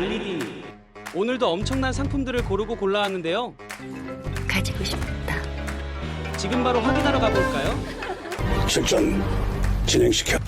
알리딘. 오늘도 엄청난 상품들을 고르고 골라왔는데요. 가지고 싶다. 지금 바로 확인하러 가볼까요? 실전 진행시켜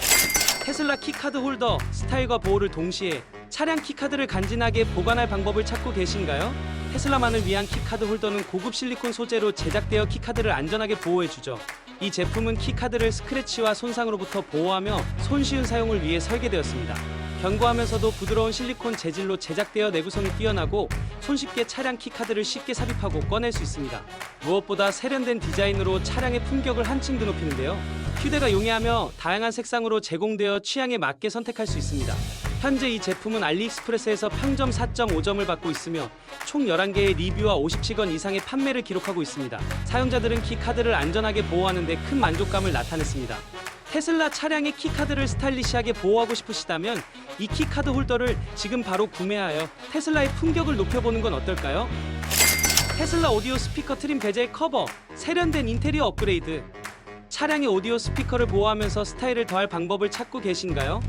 테슬라 키카드 홀더 스타일과 보호를 동시에 차량 키카드를 간지나게 보관할 방법을 찾고 계신가요? 테슬라만을 위한 키카드 홀더는 고급 실리콘 소재로 제작되어 키카드를 안전하게 보호해주죠. 이 제품은 키카드를 스크래치와 손상으로부터 보호하며 손쉬운 사용을 위해 설계되었습니다. 견고하면서도 부드러운 실리콘 재질로 제작되어 내구성이 뛰어나고 손쉽게 차량 키카드를 쉽게 삽입하고 꺼낼 수 있습니다. 무엇보다 세련된 디자인으로 차량의 품격을 한층 더 높이는데요. 휴대가 용이하며 다양한 색상으로 제공되어 취향에 맞게 선택할 수 있습니다. 현재 이 제품은 알리익스프레스에서 평점 4.5점을 받고 있으며 총 11개의 리뷰와 57건 이상의 판매를 기록하고 있습니다. 사용자들은 키카드를 안전하게 보호하는 데 큰 만족감을 나타냈습니다. 테슬라 차량의 키카드를 스타일리시하게 보호하고 싶으시다면 이 키카드 홀더를 지금 바로 구매하여 테슬라의 품격을 높여보는 건 어떨까요? 테슬라 오디오 스피커 트림 베젤 커버, 세련된 인테리어 업그레이드. 차량의 오디오 스피커를 보호하면서 스타일을 더할 방법을 찾고 계신가요?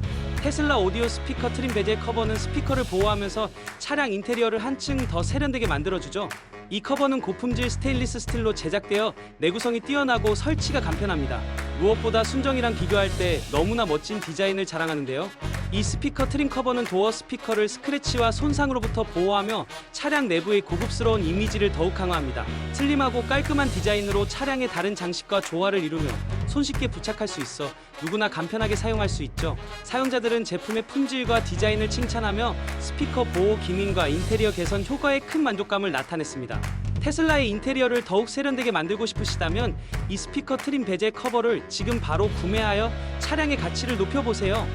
테슬라 오디오 스피커 트림 베젤 커버는 스피커를 보호하면서 차량 인테리어를 한층 더 세련되게 만들어주죠. 이 커버는 고품질 스테인리스 스틸로 제작되어 내구성이 뛰어나고 설치가 간편합니다. 무엇보다 순정이랑 비교할 때 너무나 멋진 디자인을 자랑하는데요. 이 스피커 트림 커버는 도어 스피커를 스크래치와 손상으로부터 보호하며 차량 내부의 고급스러운 이미지를 더욱 강화합니다. 슬림하고 깔끔한 디자인으로 차량의 다른 장식과 조화를 이루며 손쉽게 부착할 수 있어 누구나 간편하게 사용할 수 있죠. 사용자들은 제품의 품질과 디자인을 칭찬하며 스피커 보호 기능과 인테리어 개선 효과에 큰 만족감을 나타냈습니다. 테슬라의 인테리어를 더욱 세련되게 만들고 싶으시다면 이 스피커 트림 베젤 커버를 지금 바로 구매하여 차량의 가치를 높여보세요.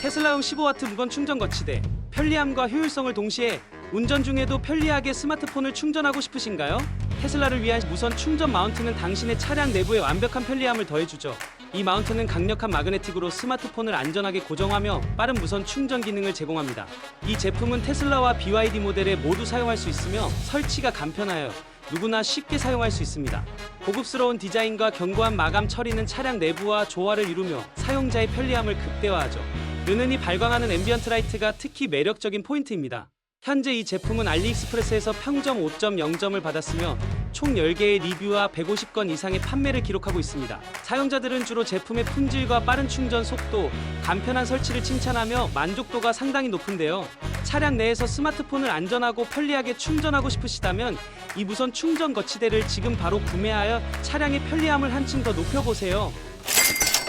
테슬라용 15W 무건 충전 거치대 편리함과 효율성을 동시에 운전 중에도 편리하게 스마트폰을 충전하고 싶으신가요? 테슬라를 위한 무선 충전 마운트는 당신의 차량 내부에 완벽한 편리함을 더해주죠. 이 마운트는 강력한 마그네틱으로 스마트폰을 안전하게 고정하며 빠른 무선 충전 기능을 제공합니다. 이 제품은 테슬라와 BYD 모델에 모두 사용할 수 있으며 설치가 간편하여 누구나 쉽게 사용할 수 있습니다. 고급스러운 디자인과 견고한 마감 처리는 차량 내부와 조화를 이루며 사용자의 편리함을 극대화하죠. 은은히 발광하는 앰비언트 라이트가 특히 매력적인 포인트입니다. 현재 이 제품은 알리익스프레스에서 평점 5.0점을 받았으며 총 10개의 리뷰와 150건 이상의 판매를 기록하고 있습니다. 사용자들은 주로 제품의 품질과 빠른 충전 속도, 간편한 설치를 칭찬하며 만족도가 상당히 높은데요. 차량 내에서 스마트폰을 안전하고 편리하게 충전하고 싶으시다면 이 무선 충전 거치대를 지금 바로 구매하여 차량의 편리함을 한층 더 높여보세요.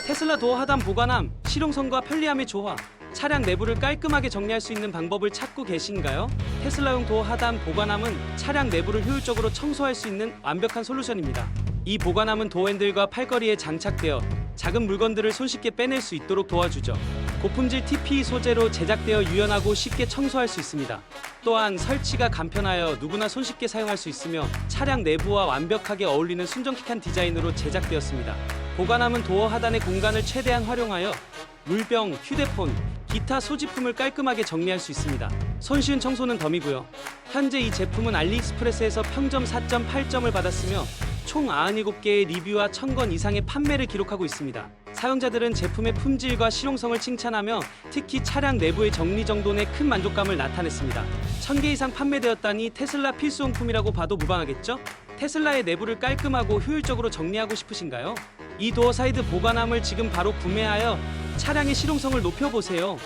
테슬라 도어 하단 보관함, 실용성과 편리함의 조화. 차량 내부를 깔끔하게 정리할 수 있는 방법을 찾고 계신가요? 테슬라용 도어 하단 보관함은 차량 내부를 효율적으로 청소할 수 있는 완벽한 솔루션입니다. 이 보관함은 도어 핸들과 팔걸이에 장착되어 작은 물건들을 손쉽게 빼낼 수 있도록 도와주죠. 고품질 TPE 소재로 제작되어 유연하고 쉽게 청소할 수 있습니다. 또한 설치가 간편하여 누구나 손쉽게 사용할 수 있으며 차량 내부와 완벽하게 어울리는 순정킥한 디자인으로 제작되었습니다. 보관함은 도어 하단의 공간을 최대한 활용하여 물병, 휴대폰, 기타 소지품을 깔끔하게 정리할 수 있습니다. 손쉬운 청소는 덤이고요. 현재 이 제품은 알리익스프레스에서 평점 4.8점을 받았으며 총 97개의 리뷰와 1000건 이상의 판매를 기록하고 있습니다. 사용자들은 제품의 품질과 실용성을 칭찬하며 특히 차량 내부의 정리정돈에 큰 만족감을 나타냈습니다. 1000개 이상 판매되었다니 테슬라 필수용품이라고 봐도 무방하겠죠? 테슬라의 내부를 깔끔하고 효율적으로 정리하고 싶으신가요? 이 도어 사이드 보관함을 지금 바로 구매하여 차량의 실용성을 높여보세요.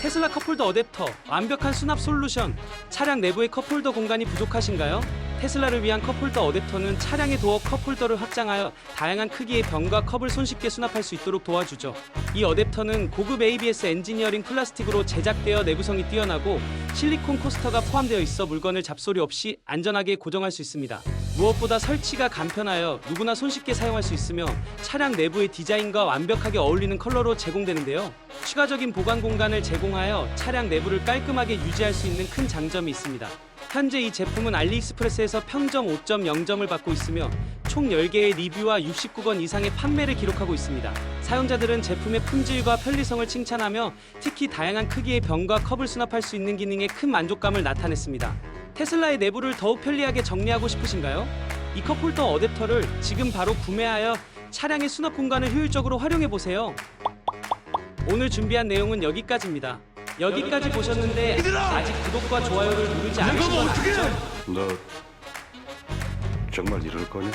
테슬라 컵홀더 어댑터 완벽한 수납 솔루션 차량 내부의 컵홀더 공간이 부족하신가요? 테슬라를 위한 컵홀더 어댑터는 차량의 도어 컵홀더를 확장하여 다양한 크기의 병과 컵을 손쉽게 수납할 수 있도록 도와주죠. 이 어댑터는 고급 ABS 엔지니어링 플라스틱으로 제작되어 내구성이 뛰어나고 실리콘 코스터가 포함되어 있어 물건을 잡소리 없이 안전하게 고정할 수 있습니다. 무엇보다 설치가 간편하여 누구나 손쉽게 사용할 수 있으며 차량 내부의 디자인과 완벽하게 어울리는 컬러로 제공되는데요. 추가적인 보관 공간을 제공하여 차량 내부를 깔끔하게 유지할 수 있는 큰 장점이 있습니다. 현재 이 제품은 알리익스프레스에서 평점 5.0점을 받고 있으며 총 10개의 리뷰와 69건 이상의 판매를 기록하고 있습니다. 사용자들은 제품의 품질과 편리성을 칭찬하며 특히 다양한 크기의 병과 컵을 수납할 수 있는 기능에 큰 만족감을 나타냈습니다. 테슬라의 내부를 더욱 편리하게 정리하고 싶으신가요? 이 컵 홀더 어댑터를 지금 바로 구매하여 차량의 수납 공간을 효율적으로 활용해 보세요. 오늘 준비한 내용은 여기까지입니다. 여기까지 보셨는데 아직 구독과 좋아요를 누르지 않으신 건 아니죠? 너 정말 이럴 거냐?